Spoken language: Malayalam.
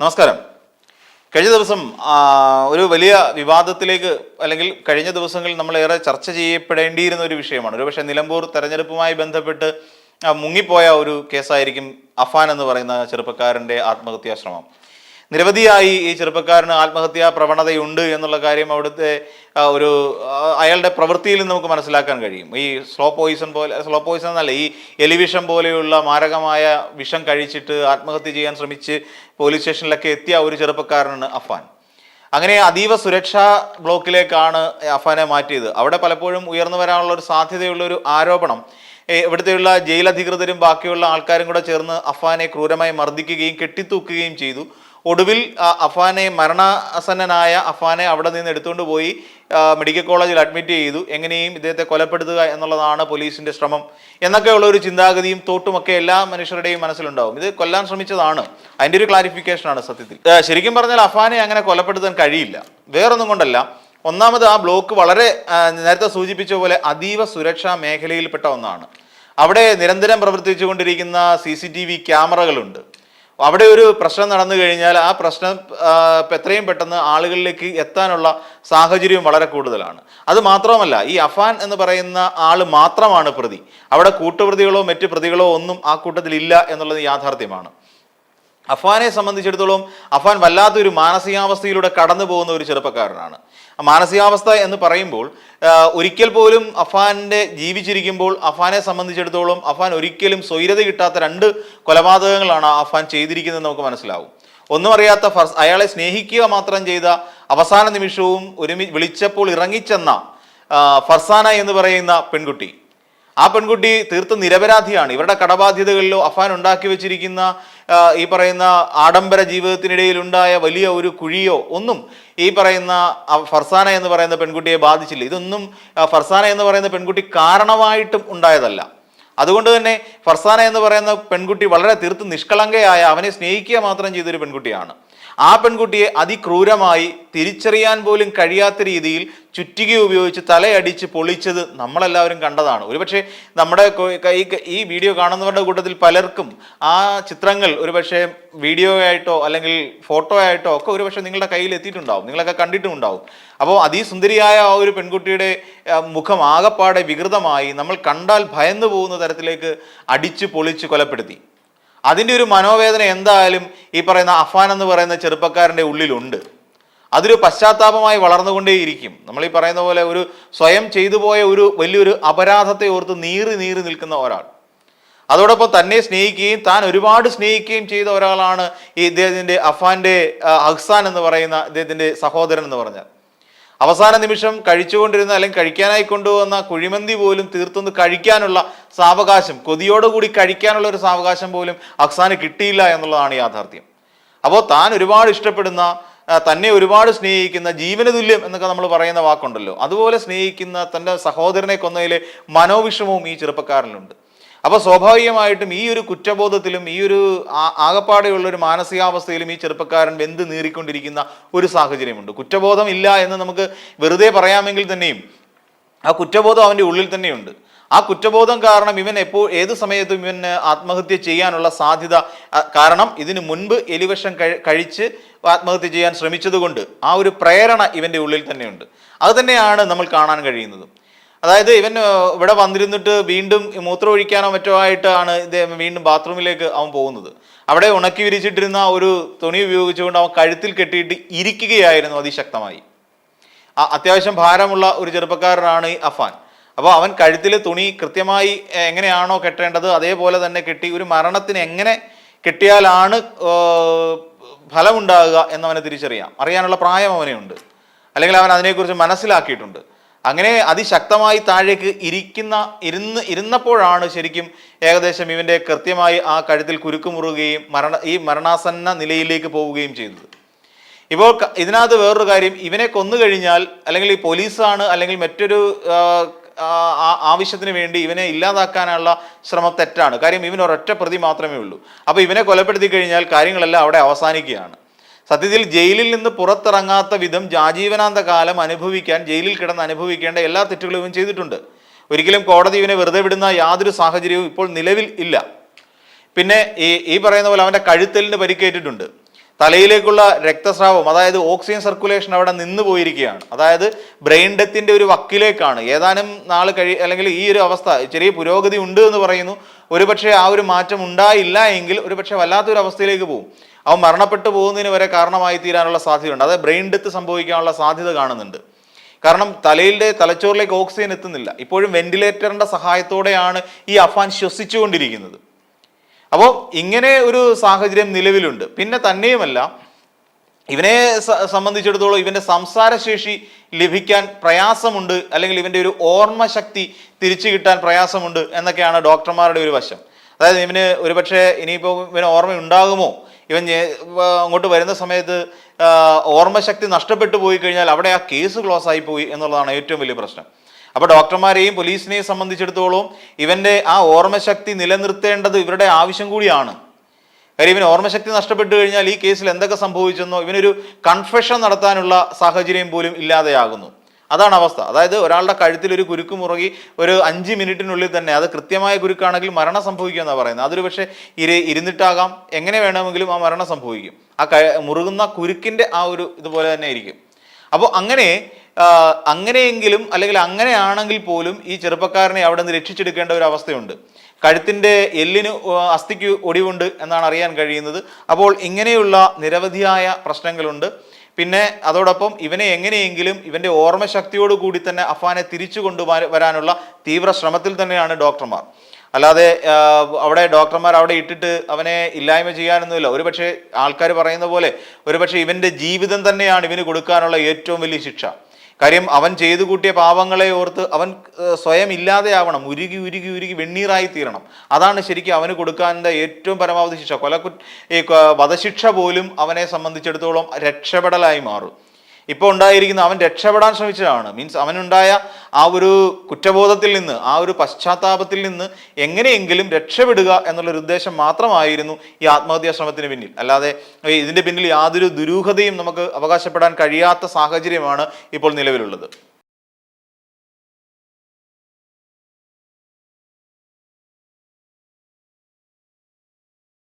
നമസ്കാരം. കഴിഞ്ഞ ദിവസം ഒരു വലിയ വിവാദത്തിലേക്ക് അല്ലെങ്കിൽ കഴിഞ്ഞ ദിവസങ്ങളിൽ നമ്മളേറെ ചർച്ച ചെയ്യപ്പെടേണ്ടിയിരുന്ന ഒരു വിഷയമാണ്. ഒരുപക്ഷെ നിലമ്പൂർ തെരഞ്ഞെടുപ്പുമായി ബന്ധപ്പെട്ട് മുങ്ങിപ്പോയ ഒരു കേസായിരിക്കും അഫാൻ എന്ന് പറയുന്ന ചെറുപ്പക്കാരന്റെ ആത്മഹത്യാ ശ്രമം. നിരവധിയായി ഈ ചെറുപ്പക്കാരന് ആത്മഹത്യാ പ്രവണതയുണ്ട് എന്നുള്ള കാര്യം അവിടുത്തെ ഒരു അയാളുടെ പ്രവൃത്തിയിൽ നിന്ന് നമുക്ക് മനസ്സിലാക്കാൻ കഴിയും. ഈ സ്ലോ പോയിസൺ പോലെ സ്ലോ പോയിസൺ എന്നല്ല ഈ എലിവിഷം പോലെയുള്ള മാരകമായ വിഷം കഴിച്ചിട്ട് ആത്മഹത്യ ചെയ്യാൻ ശ്രമിച്ച് പോലീസ് സ്റ്റേഷനിലൊക്കെ എത്തിയ ഒരു ചെറുപ്പക്കാരനാണ് അഫാൻ. അങ്ങനെ അതീവ സുരക്ഷാ ബ്ലോക്കിലേക്കാണ് അഫാനെ മാറ്റിയത്. അവിടെ പലപ്പോഴും ഉയർന്നു വരാനുള്ള ഒരു സാധ്യതയുള്ള ഒരു ആരോപണം ഇവിടുത്തെയുള്ള ജയിൽ അധികൃതരും ബാക്കിയുള്ള ആൾക്കാരും കൂടെ ചേർന്ന് അഫാനെ ക്രൂരമായി മർദ്ദിക്കുകയും കെട്ടിത്തൂക്കുകയും ചെയ്തു. ഒടുവിൽ അഫാനെ മരണാസന്നനായ അഫാനെ അവിടെ നിന്ന് എടുത്തുകൊണ്ട് പോയി മെഡിക്കൽ കോളേജിൽ അഡ്മിറ്റ് ചെയ്തു. എങ്ങനെയും ഇദ്ദേഹത്തെ കൊലപ്പെടുത്തുക എന്നുള്ളതാണ് പോലീസിന്റെ ശ്രമം. എന്നൊക്കെയുള്ള ഒരു ചിന്താഗതിയും തോട്ടുമൊക്കെ എല്ലാ മനുഷ്യരുടെയും മനസ്സിലുണ്ടാവും. ഇത് കൊല്ലാൻ ശ്രമിച്ചതാണ്. അതിന്റെ ഒരു ക്ലാരിഫിക്കേഷനാണ് സത്യത്തിൽ. ശരിക്കും പറഞ്ഞാൽ അഫാനെ അങ്ങനെ കൊലപ്പെടുത്താൻ കഴിയില്ല. വേറൊന്നും കൊണ്ടല്ല. ഒന്നാമത് ആ ബ്ലോക്ക് വളരെ നേരത്തെ സൂചിപ്പിച്ച പോലെ അതീവ സുരക്ഷാ മേഖലയിൽപ്പെട്ട ഒന്നാണ്. അവിടെ നിരന്തരം പ്രവർത്തിച്ചുകൊണ്ടിരിക്കുന്ന സി സി ടി വി ക്യാമറകളുണ്ട്. അവിടെ ഒരു പ്രശ്നം നടന്നു കഴിഞ്ഞാൽ ആ പ്രശ്നം എത്രയും പെട്ടെന്ന് ആളുകളിലേക്ക് എത്താനുള്ള സാഹചര്യം വളരെ കൂടുതലാണ്. അത് മാത്രമല്ല ഈ അഫാൻ എന്ന് പറയുന്ന ആൾ മാത്രമാണ് പ്രതി. അവിടെ കൂട്ടുപ്രതികളോ മറ്റ് പ്രതികളോ ഒന്നും ആ കൂട്ടത്തിൽ ഇല്ല എന്നുള്ളത് യാഥാർത്ഥ്യമാണ്. അഫാനെ സംബന്ധിച്ചിടത്തോളം അഫാൻ വല്ലാത്തൊരു മാനസികാവസ്ഥയിലൂടെ കടന്നു പോകുന്ന ഒരു ചെറുപ്പക്കാരനാണ്. മാനസികാവസ്ഥ എന്ന് പറയുമ്പോൾ ഒരിക്കൽ പോലും അഫാന്റെ ജീവിച്ചിരിക്കുമ്പോൾ അഫാനെ സംബന്ധിച്ചിടത്തോളം അഫാൻ ഒരിക്കലും സ്വൈരത കിട്ടാത്ത രണ്ട് കൊലപാതകങ്ങളാണ് അഫാൻ ചെയ്തിരിക്കുന്നതെന്ന് നമുക്ക് മനസ്സിലാവും. ഒന്നും അറിയാത്ത ഫർസ് അയാളെ സ്നേഹിക്കുക മാത്രം ചെയ്ത അവസാന നിമിഷവും ഒരുമി വിളിച്ചപ്പോൾ ഇറങ്ങിച്ചെന്ന ഫർസാന എന്ന് പറയുന്ന പെൺകുട്ടി. ആ പെൺകുട്ടി തീർത്തും നിരപരാധിയാണ്. ഇവരുടെ കടബാധ്യതകളിലോ അഫാൻ ഉണ്ടാക്കി വെച്ചിരിക്കുന്ന ഈ പറയുന്ന ആഡംബര ജീവിതത്തിനിടയിൽ ഉണ്ടായ വലിയ ഒരു കുഴിയോ ഒന്നും ഈ പറയുന്ന ഫർസാന എന്ന് പറയുന്ന പെൺകുട്ടിയെ ബാധിച്ചില്ല. ഇതൊന്നും ഫർസാന എന്ന് പറയുന്ന പെൺകുട്ടി കാരണമായിട്ടും ഉണ്ടായതല്ല. അതുകൊണ്ട് തന്നെ ഫർസാന എന്ന് പറയുന്ന പെൺകുട്ടി വളരെ തീർത്തും നിഷ്കളങ്കയായ അവനെ സ്നേഹിക്കുക മാത്രം ചെയ്തൊരു പെൺകുട്ടിയാണ്. ആ പെൺകുട്ടിയെ അതിക്രൂരമായി തിരിച്ചറിയാൻ പോലും കഴിയാത്ത രീതിയിൽ ചുറ്റിക ഉപയോഗിച്ച് തലയടിച്ച് പൊളിച്ചത് നമ്മളെല്ലാവരും കണ്ടതാണ്. ഒരുപക്ഷെ നമ്മുടെ ഈ വീഡിയോ കാണുന്നവരുടെ കൂട്ടത്തിൽ പലർക്കും ആ ചിത്രങ്ങൾ ഒരുപക്ഷെ വീഡിയോ ആയിട്ടോ അല്ലെങ്കിൽ ഫോട്ടോ ആയിട്ടോ ഒക്കെ ഒരുപക്ഷെ നിങ്ങളുടെ കയ്യിൽ എത്തിയിട്ടുണ്ടാവും. നിങ്ങളൊക്കെ കണ്ടിട്ടും ഉണ്ടാവും അപ്പോൾ അതിസുന്ദരിയായ ആ ഒരു പെൺകുട്ടിയുടെ മുഖം ആകപ്പാടെ വികൃതമായി നമ്മൾ കണ്ടാൽ ഭയന്നു പോകുന്ന തരത്തിലേക്ക് അടിച്ച് പൊളിച്ച് കൊലപ്പെടുത്തി. അതിന്റെ ഒരു മനോവേദന എന്തായാലും ഈ പറയുന്ന അഫാൻ എന്ന് പറയുന്ന ചെറുപ്പക്കാരന്റെ ഉള്ളിലുണ്ട്. അതൊരു പശ്ചാത്താപമായി വളർന്നുകൊണ്ടേയിരിക്കും. നമ്മൾ ഈ പറയുന്ന പോലെ ഒരു സ്വയം ചെയ്തു പോയ ഒരു വലിയൊരു അപരാധത്തെ ഓർത്ത് നീറി നീറി നിൽക്കുന്ന ഒരാൾ. അതോടൊപ്പം തന്നെ സ്നേഹിക്കുകയും താൻ ഒരുപാട് സ്നേഹിക്കുകയും ചെയ്ത ഒരാളാണ് ഈ ഇദ്ദേഹത്തിന്റെ അഫാന്റെ അഹ്സാൻ എന്ന് പറയുന്ന ഇദ്ദേഹത്തിന്റെ സഹോദരൻ എന്ന് പറഞ്ഞാൽ. അവസാന നിമിഷം കഴിച്ചുകൊണ്ടിരുന്ന അല്ലെങ്കിൽ കഴിക്കാനായി കൊണ്ടുവന്ന കുഴിമന്തി പോലും തീർത്തൊന്ന് കഴിക്കാനുള്ള സാവകാശം കൊതിയോടുകൂടി കഴിക്കാനുള്ള ഒരു സാവകാശം പോലും അഫ്സാന് കിട്ടിയില്ല എന്നുള്ളതാണ് യാഥാർത്ഥ്യം. അപ്പോൾ താൻ ഒരുപാട് ഇഷ്ടപ്പെടുന്ന തന്നെ ഒരുപാട് സ്നേഹിക്കുന്ന ജീവന തുല്യം എന്നൊക്കെ നമ്മൾ പറയുന്ന വാക്കുണ്ടല്ലോ. അതുപോലെ സ്നേഹിക്കുന്ന തന്റെ സഹോദരനെ കൊന്നതിലെ മനോവിഷമവും ഈ ചെറുപ്പക്കാരനിലുണ്ട്. അപ്പോൾ സ്വാഭാവികമായിട്ടും ഈ ഒരു കുറ്റബോധത്തിലും ഈ ഒരു ആകപ്പാടെയുള്ള ഒരു മാനസികാവസ്ഥയിലും ഈ ചെറുപ്പക്കാരൻ വെന്ത് നീറിക്കൊണ്ടിരിക്കുന്ന ഒരു സാഹചര്യമുണ്ട്. കുറ്റബോധം ഇല്ല എന്ന് നമുക്ക് വെറുതെ പറയാമെങ്കിൽ തന്നെയും ആ കുറ്റബോധം അവന്റെ ഉള്ളിൽ തന്നെയുണ്ട്. ആ കുറ്റബോധം കാരണം ഇവൻ എപ്പോൾ ഏത് സമയത്തും ഇവന് ആത്മഹത്യ ചെയ്യാനുള്ള സാധ്യത കാരണം ഇതിനു മുൻപ് എലിവശം കഴിച്ച് ആത്മഹത്യ ചെയ്യാൻ ശ്രമിച്ചതുകൊണ്ട് ആ ഒരു പ്രേരണ ഇവന്റെ ഉള്ളിൽ തന്നെയുണ്ട്. അത് തന്നെയാണ് നമ്മൾ കാണാൻ കഴിയുന്നതും. അതായത് ഇവൻ ഇവിടെ വന്നിരുന്നിട്ട് വീണ്ടും മൂത്രം ഒഴിക്കാനോ മറ്റോ ആയിട്ടാണ് ഇദ്ദേഹം വീണ്ടും ബാത്റൂമിലേക്ക് അവൻ പോകുന്നത്. അവിടെ ഉണക്കി വിരിച്ചിട്ടിരുന്ന ഒരു തുണി ഉപയോഗിച്ചുകൊണ്ട് അവൻ കഴുത്തിൽ കെട്ടിയിട്ട് ഇരിക്കുകയായിരുന്നു അതിശക്തമായി. ആ അത്യാവശ്യം ഭാരമുള്ള ഒരു ചെറുപ്പക്കാരനാണ് ഈ അഫാൻ. അപ്പോൾ അവൻ കഴുത്തിൽ തുണി കൃത്യമായി എങ്ങനെയാണോ കെട്ടേണ്ടത് അതേപോലെ തന്നെ കെട്ടി ഒരു മരണത്തിന് എങ്ങനെ കെട്ടിയാലാണ് ഫലമുണ്ടാകുക എന്നവനെ തിരിച്ചറിയാം. അറിയാനുള്ള പ്രായം ഉണ്ട്. അല്ലെങ്കിൽ അവൻ അതിനെക്കുറിച്ച് മനസ്സിലാക്കിയിട്ടുണ്ട്. അങ്ങനെ അതിശക്തമായി താഴേക്ക് ഇരിക്കുന്ന ഇരുന്ന് ഇരുന്നപ്പോഴാണ് ശരിക്കും ഏകദേശം ഇവന്റെ കൃത്യമായി ആ കഴുത്തിൽ കുരുക്കുമുറുകയും മരണ ഈ മരണാസന്ന നിലയിലേക്ക് പോവുകയും ചെയ്തത്. ഇപ്പോൾ ഇതിനകത്ത് വേറൊരു കാര്യം ഇവനെ കൊന്നു കഴിഞ്ഞാൽ അല്ലെങ്കിൽ ഈ പോലീസാണ് അല്ലെങ്കിൽ മറ്റൊരു ആവശ്യത്തിന് വേണ്ടി ഇവനെ ഇല്ലാതാക്കാനുള്ള ശ്രമം തെറ്റാണ്. കാര്യം ഇവൻ ഒരൊറ്റ പ്രതി മാത്രമേ ഉള്ളൂ. അപ്പോൾ ഇവനെ കൊലപ്പെടുത്തി കഴിഞ്ഞാൽ കാര്യങ്ങളെല്ലാം അവിടെ അവസാനിക്കുകയാണ്. സത്യത്തിൽ ജയിലിൽ നിന്ന് പുറത്തിറങ്ങാത്ത വിധം ജാജീവനാന്ത കാലം അനുഭവിക്കാൻ ജയിലിൽ കിടന്ന് അനുഭവിക്കേണ്ട എല്ലാ തെറ്റുകളും ഇവൻ ചെയ്തിട്ടുണ്ട്. ഒരിക്കലും കോടതി ഇവനെ വെറുതെ വിടുന്ന യാതൊരു സാഹചര്യവും ഇപ്പോൾ നിലവിൽ ഇല്ല. പിന്നെ ഈ ഈ പറയുന്ന പോലെ അവന്റെ കഴുത്തലിന് പരിക്കേറ്റിട്ടുണ്ട്. തലയിലേക്കുള്ള രക്തസ്രാവം അതായത് ഓക്സിജൻ സർക്കുലേഷൻ അവിടെ നിന്ന് പോയിരിക്കുകയാണ്. അതായത് ബ്രെയിൻ ഡെത്തിന്റെ ഒരു വക്കിലേക്കാണ്. ഏതാനും നാൾ കഴി അല്ലെങ്കിൽ ഈ ഒരു അവസ്ഥ ചെറിയ പുരോഗതി ഉണ്ട് എന്ന് പറയുന്നു. ഒരുപക്ഷെ ആ ഒരു മാറ്റം ഉണ്ടായില്ല എങ്കിൽ ഒരുപക്ഷെ വല്ലാത്തൊരു അവസ്ഥയിലേക്ക് പോകും. അവൻ മരണപ്പെട്ടു പോകുന്നതിന് വരെ കാരണമായി തീരാനുള്ള സാധ്യതയുണ്ട്. അതായത് ബ്രെയിൻ ഡെത്ത് സംഭവിക്കാനുള്ള സാധ്യത കാണുന്നുണ്ട്. കാരണം തലയിലെ തലച്ചോറിലേക്ക് ഓക്സിജൻ എത്തുന്നില്ല. ഇപ്പോഴും വെന്റിലേറ്ററിന്റെ സഹായത്തോടെയാണ് ഈ അഫാൻ ശ്വസിച്ചുകൊണ്ടിരിക്കുന്നത്. അപ്പോൾ ഇങ്ങനെ ഒരു സാഹചര്യം നിലവിലുണ്ട്. പിന്നെ തന്നെയുമല്ല ഇവനെ സംബന്ധിച്ചിടത്തോളം ഇവന്റെ സംസാരശേഷി ലഭിക്കാൻ പ്രയാസമുണ്ട്. അല്ലെങ്കിൽ ഇവന്റെ ഒരു ഓർമ്മശക്തി തിരിച്ചു കിട്ടാൻ പ്രയാസമുണ്ട് എന്നൊക്കെയാണ് ഡോക്ടർമാരുടെ ഒരു വശം. അതായത് ഇവന് ഒരുപക്ഷെ ഇനിയിപ്പോൾ ഇവന് ഓർമ്മ ഉണ്ടാകുമോ ഇവൻ അങ്ങോട്ട് വരുന്ന സമയത്ത് ഓർമ്മശക്തി നഷ്ടപ്പെട്ടു പോയി കഴിഞ്ഞാൽ അവിടെ ആ കേസ് ക്ലോസ് ആയി പോയി എന്നുള്ളതാണ് ഏറ്റവും വലിയ പ്രശ്നം. അപ്പോൾ ഡോക്ടർമാരെയും പോലീസിനെയും സംബന്ധിച്ചിടത്തോളം ഇവന്റെ ആ ഓർമ്മശക്തി നിലനിർത്തേണ്ടത് ഇവരുടെ ആവശ്യം കൂടിയാണ്. കാര്യം ഇവന് ഓർമ്മശക്തി നഷ്ടപ്പെട്ടു കഴിഞ്ഞാൽ ഈ കേസിൽ എന്തൊക്കെ സംഭവിച്ചെന്നോ ഇവനൊരു കൺഫെഷൻ നടത്താനുള്ള സാഹചര്യം പോലും ഇല്ലാതെയാകുന്നു. അതാണ് അവസ്ഥ. അതായത് ഒരാളുടെ കഴുത്തിൽ ഒരു കുരുക്ക് മുറുകി ഒരു അഞ്ച് മിനിറ്റിനുള്ളിൽ തന്നെ അത് കൃത്യമായ കുരുക്കാണെങ്കിൽ മരണം സംഭവിക്കുക എന്നാണ് പറയുന്നത്. അതൊരു പക്ഷേ ഇരു ഇരുന്നിട്ടാകാം. എങ്ങനെ വേണമെങ്കിലും ആ മരണം സംഭവിക്കും. ആ മുറുകുന്ന കുരുക്കിന്റെ ആ ഒരു ഇതുപോലെ തന്നെ ആയിരിക്കും അപ്പോൾ അങ്ങനെ അങ്ങനെയെങ്കിലും അല്ലെങ്കിൽ അങ്ങനെയാണെങ്കിൽ പോലും ഈ ചെറുപ്പക്കാരനെ അവിടെ നിന്ന് രക്ഷിച്ചെടുക്കേണ്ട ഒരു അവസ്ഥയുണ്ട്. കഴുത്തിന്റെ എല്ലിന് അസ്ഥിക്ക് ഒടിവുണ്ട് എന്നാണ് അറിയാൻ കഴിയുന്നത്. അപ്പോൾ ഇങ്ങനെയുള്ള നിരവധിയായ പ്രശ്നങ്ങളുണ്ട്. പിന്നെ അതോടൊപ്പം ഇവനെ എങ്ങനെയെങ്കിലും ഇവന്റെ ഓർമ്മശക്തിയോട് കൂടി തന്നെ അഫാനെ തിരിച്ചു കൊണ്ടുവരാനുള്ള തീവ്ര ശ്രമത്തിൽ തന്നെയാണ് ഡോക്ടർമാർ. അല്ലാതെ അവിടെ ഡോക്ടർമാർ അവിടെ ഇട്ടിട്ട് അവനെ ഇല്ലായ്മ ചെയ്യാനൊന്നുമില്ല. ഒരുപക്ഷെ ആൾക്കാർ പറയുന്ന പോലെ ഒരുപക്ഷെ ഇവന്റെ ജീവിതം തന്നെയാണ് ഇവന് കൊടുക്കാനുള്ള ഏറ്റവും വലിയ ശിക്ഷ. കാര്യം അവൻ ചെയ്തു കൂട്ടിയ പാവങ്ങളെ ഓർത്ത് അവൻ സ്വയം ഇല്ലാതെയാവണം. ഉരുകി ഉരുകി ഉരുകി വെണ്ണീറായി തീരണം. അതാണ് ശരിക്കും അവന് കൊടുക്കാന്റെ ഏറ്റവും പരമാവധി ശിക്ഷ. കൊലക്കു വധശിക്ഷ പോലും അവനെ സംബന്ധിച്ചിടത്തോളം രക്ഷപ്പെടലായി മാറും. ഇപ്പോൾ ഉണ്ടായിരിക്കുന്ന അവൻ രക്ഷപ്പെടാൻ ശ്രമിച്ചതാണ്. മീൻസ് അവനുണ്ടായ ആ ഒരു കുറ്റബോധത്തിൽ നിന്ന് ആ ഒരു പശ്ചാത്താപത്തിൽ നിന്ന് എങ്ങനെയെങ്കിലും രക്ഷപ്പെടുക എന്നുള്ളൊരു ഉദ്ദേശം മാത്രമായിരുന്നു ഈ ആത്മഹത്യാ ശ്രമത്തിന് പിന്നിൽ. അല്ലാതെ ഇതിന്റെ പിന്നിൽ യാതൊരു ദുരൂഹതയും നമുക്ക് അവകാശപ്പെടാൻ കഴിയാത്ത സാഹചര്യമാണ് ഇപ്പോൾ നിലവിലുള്ളത്.